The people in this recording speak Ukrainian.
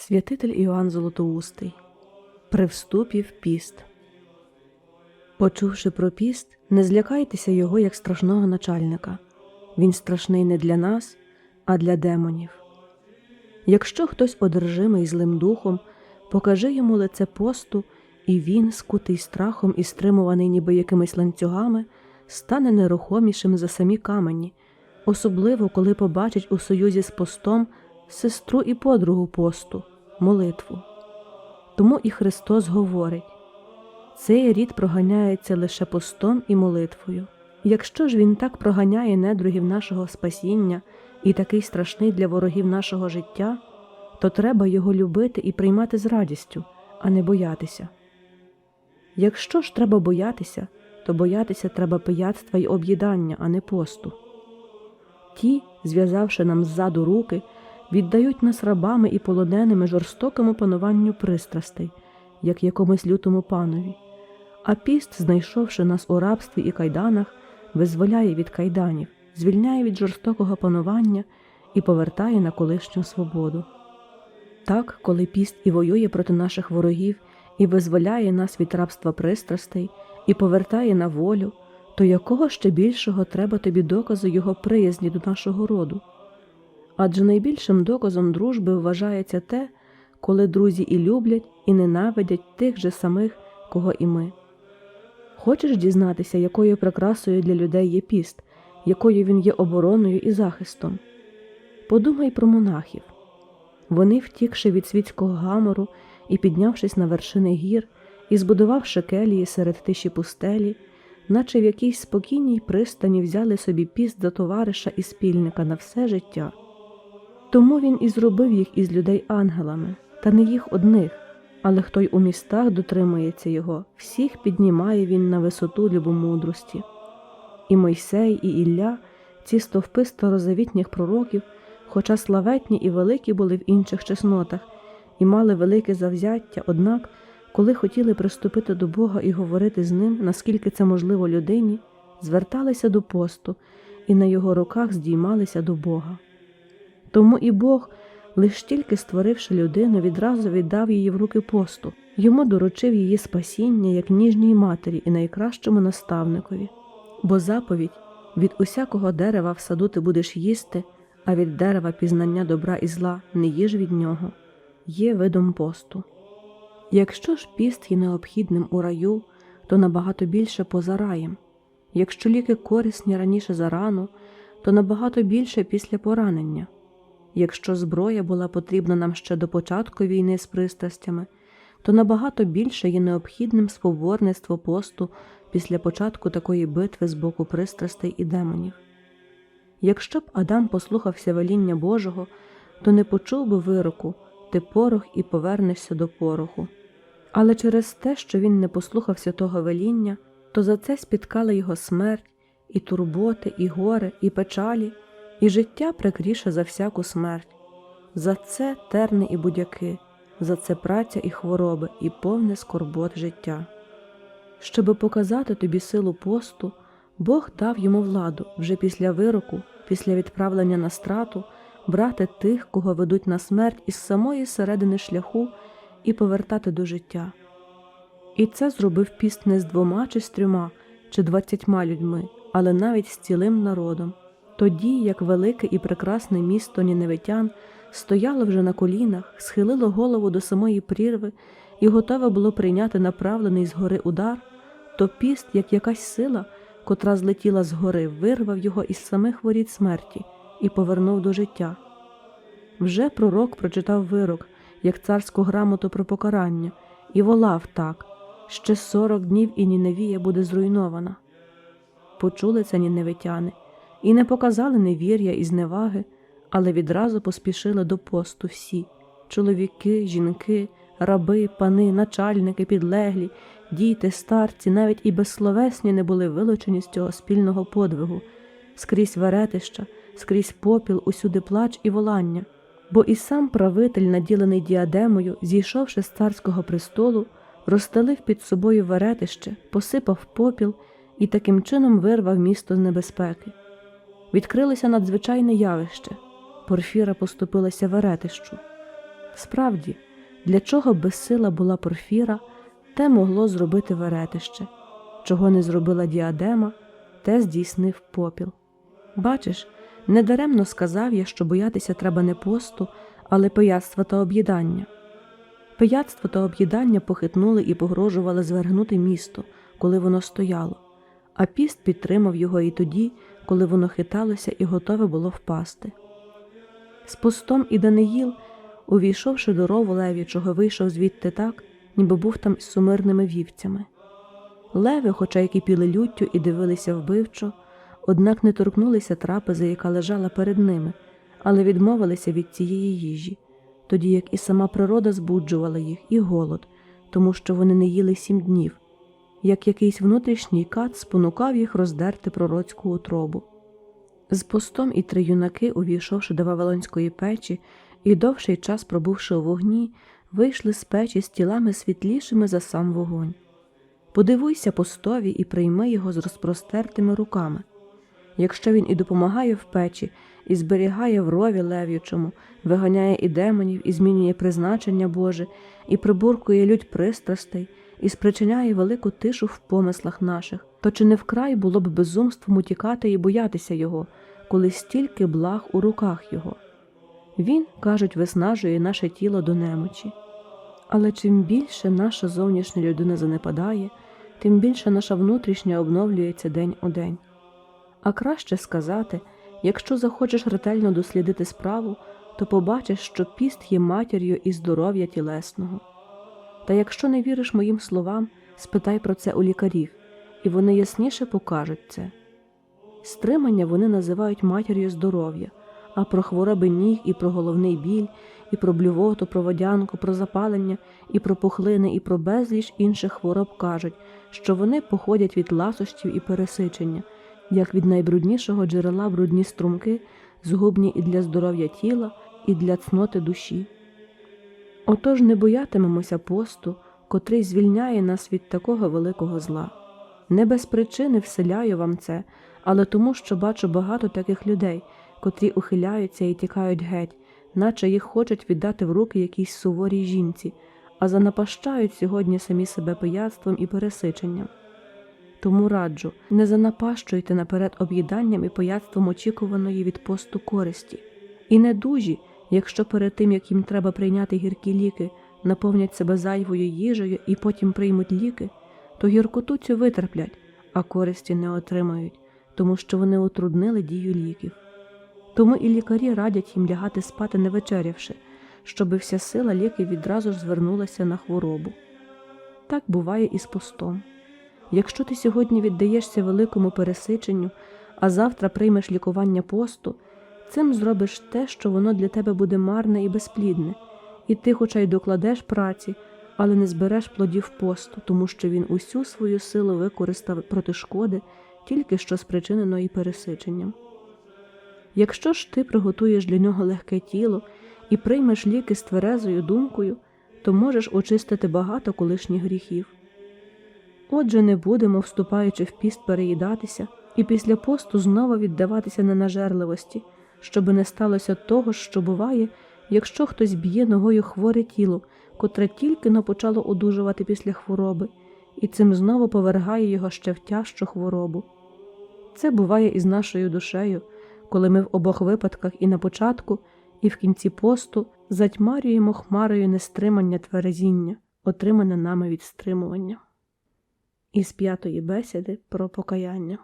Святитель Іоанн Золотоустий При вступі в піст. Почувши про піст, не злякайтеся його як страшного начальника. Він страшний не для нас, а для демонів. Якщо хтось одержимий злим духом, покажи йому лице посту, і він, скутий страхом і стримуваний ніби якимись ланцюгами, стане нерухомішим за самі камені, особливо коли побачить у союзі з постом сестру і подругу посту, молитву. Тому і Христос говорить цей рід проганяється лише постом і молитвою. Якщо ж він так проганяє недругів нашого спасіння і такий страшний для ворогів нашого життя, то треба його любити і приймати з радістю, а не боятися. Якщо ж треба боятися, то боятися треба пияцтва й об'їдання, а не посту. Ті, зв'язавши нам ззаду руки, віддають нас рабами і полоненими жорстокому пануванню пристрастей, як якомусь лютому панові, а піст, знайшовши нас у рабстві і кайданах, визволяє від кайданів, звільняє від жорстокого панування і повертає на колишню свободу. Так, коли піст і воює проти наших ворогів, і визволяє нас від рабства пристрастей, і повертає на волю, то якого ще більшого треба тобі доказу його приязні до нашого роду? Адже найбільшим доказом дружби вважається те, коли друзі і люблять, і ненавидять тих же самих, кого і ми. Хочеш дізнатися, якою прикрасою для людей є піст, якою він є обороною і захистом? Подумай про монахів. Вони, втікши від світського гамору і піднявшись на вершини гір, і збудувавши келії серед тиші пустелі, наче в якійсь спокійній пристані взяли собі піст за товариша і спільника на все життя. Тому він і зробив їх із людей ангелами, та не їх одних, але хто й у містах дотримується його, всіх піднімає він на висоту любомудрості. І Мойсей, і Ілля, ці стовпи старозавітніх пророків, хоча славетні і великі були в інших чеснотах, і мали велике завзяття, однак, коли хотіли приступити до Бога і говорити з ним, наскільки це можливо людині, зверталися до посту і на його руках здіймалися до Бога. Тому і Бог, лиш тільки створивши людину, відразу віддав її в руки посту, йому доручив її спасіння як ніжній матері і найкращому наставникові. Бо заповідь від усякого дерева в саду ти будеш їсти, а від дерева пізнання добра і зла не їж від нього, є видом посту. Якщо ж піст є необхідним у раю, то набагато більше поза раєм. Якщо ліки корисні раніше за рану, то набагато більше після поранення. Якщо зброя була потрібна нам ще до початку війни з пристрастями, то набагато більше є необхідним споборництво посту після початку такої битви з боку пристрастей і демонів. Якщо б Адам послухався веління Божого, то не почув би вироку ти порох і повернешся до пороху. Але через те, що він не послухався того веління, то за це спіткала його смерть, і турботи, і горе, і печалі, і життя прикріше за всяку смерть. За це терни і будяки, за це праця і хвороби, і повне скорбот життя. Щоби показати тобі силу посту, Бог дав йому владу вже після вироку, після відправлення на страту, брати тих, кого ведуть на смерть із самої середини шляху і повертати до життя. І це зробив піст не з двома чи з трьома, чи двадцятьма людьми, але навіть з цілим народом. Тоді, як велике і прекрасне місто Ніневитян стояло вже на колінах, схилило голову до самої прірви і готове було прийняти направлений згори удар, то піст, як якась сила, котра злетіла з гори, вирвав його із самих воріт смерті і повернув до життя. Вже пророк прочитав вирок, як царську грамоту про покарання, і волав так ще сорок днів і Ніневія буде зруйнована. Почули це ніневитяни і не показали невір'я і зневаги, але відразу поспішили до посту всі чоловіки, жінки, раби, пани, начальники, підлеглі, діти, старці, навіть і безсловесні не були вилучені з цього спільного подвигу, скрізь веретища, скрізь попіл, усюди плач і волання. Бо і сам правитель, наділений діадемою, зійшовши з царського престолу, розстелив під собою веретище, посипав попіл і таким чином вирвав місто з небезпеки. Відкрилося надзвичайне явище. Порфіра поступилася веретищу. Справді, для чого безсила була порфіра, те могло зробити веретище, чого не зробила діадема, те здійснив попіл. Бачиш, недаремно сказав я, що боятися треба не посту, але пияцтва та об'їдання. Пияцтво та об'їдання похитнули і погрожували звергнути місто, коли воно стояло, а піст підтримав його і тоді, коли воно хиталося і готове було впасти. З постом і Даниїл, увійшовши до рову левічого, вийшов звідти так, ніби був там із сумирними вівцями. Леви, хоча й кипіли люттю і дивилися вбивчо, однак не торкнулися трапези, яка лежала перед ними, але відмовилися від цієї їжі, тоді як і сама природа збуджувала їх, і голод, тому що вони не їли сім днів, як якийсь внутрішній кат спонукав їх роздерти пророцьку утробу. З постом і три юнаки, увійшовши до Вавилонської печі і довший час пробувши у вогні, вийшли з печі з тілами світлішими за сам вогонь. Подивуйся постові і прийми його з розпростертими руками. Якщо він і допомагає в печі, і зберігає в рові лев'ючому, виганяє і демонів, і змінює призначення Боже, і прибуркує людь пристрастей, і спричиняє велику тишу в помислах наших, то чи не вкрай було б безумством утікати і боятися його, коли стільки благ у руках його? Він, кажуть, виснажує наше тіло до немочі. Але чим більше наша зовнішня людина занепадає, тим більше наша внутрішня обновлюється день у день. А краще сказати, якщо захочеш ретельно дослідити справу, то побачиш, що піст є матір'ю і здоров'я тілесного. Та якщо не віриш моїм словам, спитай про це у лікарів, і вони ясніше покажуть це. Стримання вони називають матір'ю здоров'я, а про хвороби ніг і про головний біль, і про блювоту, про водянку, про запалення, і про пухлини, і про безліч інших хвороб кажуть, що вони походять від ласощів і пересичення, як від найбруднішого джерела брудні струмки, згубні і для здоров'я тіла, і для цноти душі. Отож не боятимемося посту, котрий звільняє нас від такого великого зла. Не без причини вселяю вам це, але тому, що бачу багато таких людей, котрі ухиляються і тікають геть, наче їх хочуть віддати в руки якійсь суворій жінці, а занапащають сьогодні самі себе пияцтвом і пересиченням. Тому раджу, не занапащуйте наперед об'їданням і пияцтвом очікуваної від посту користі, і не дужі, якщо перед тим, як їм треба прийняти гіркі ліки, наповнять себе зайвою їжею і потім приймуть ліки, то гіркоту цю витерплять, а користі не отримають, тому що вони утруднили дію ліків. Тому і лікарі радять їм лягати спати не вечерявши, щоби вся сила ліків відразу ж звернулася на хворобу. Так буває і з постом. Якщо ти сьогодні віддаєшся великому пересиченню, а завтра приймеш лікування посту, цим зробиш те, що воно для тебе буде марне і безплідне, і ти, хоча й докладеш праці, але не збереш плодів посту, тому що він усю свою силу використав проти шкоди, тільки що спричиненої пересиченням. Якщо ж ти приготуєш для нього легке тіло і приймеш ліки з тверезою думкою, то можеш очистити багато колишніх гріхів. Отже, не будемо, вступаючи в піст, переїдатися і після посту знову віддаватися ненажерливості, щоби не сталося того, що буває, якщо хтось б'є ногою хворе тіло, котре тільки но почало одужувати після хвороби, і цим знову повергає його ще в тяжчу хворобу. Це буває і з нашою душею, коли ми в обох випадках і на початку, і в кінці посту затьмарюємо хмарою нестримання тверезіння, отримане нами від стримування. Із п'ятої бесіди про покаяння.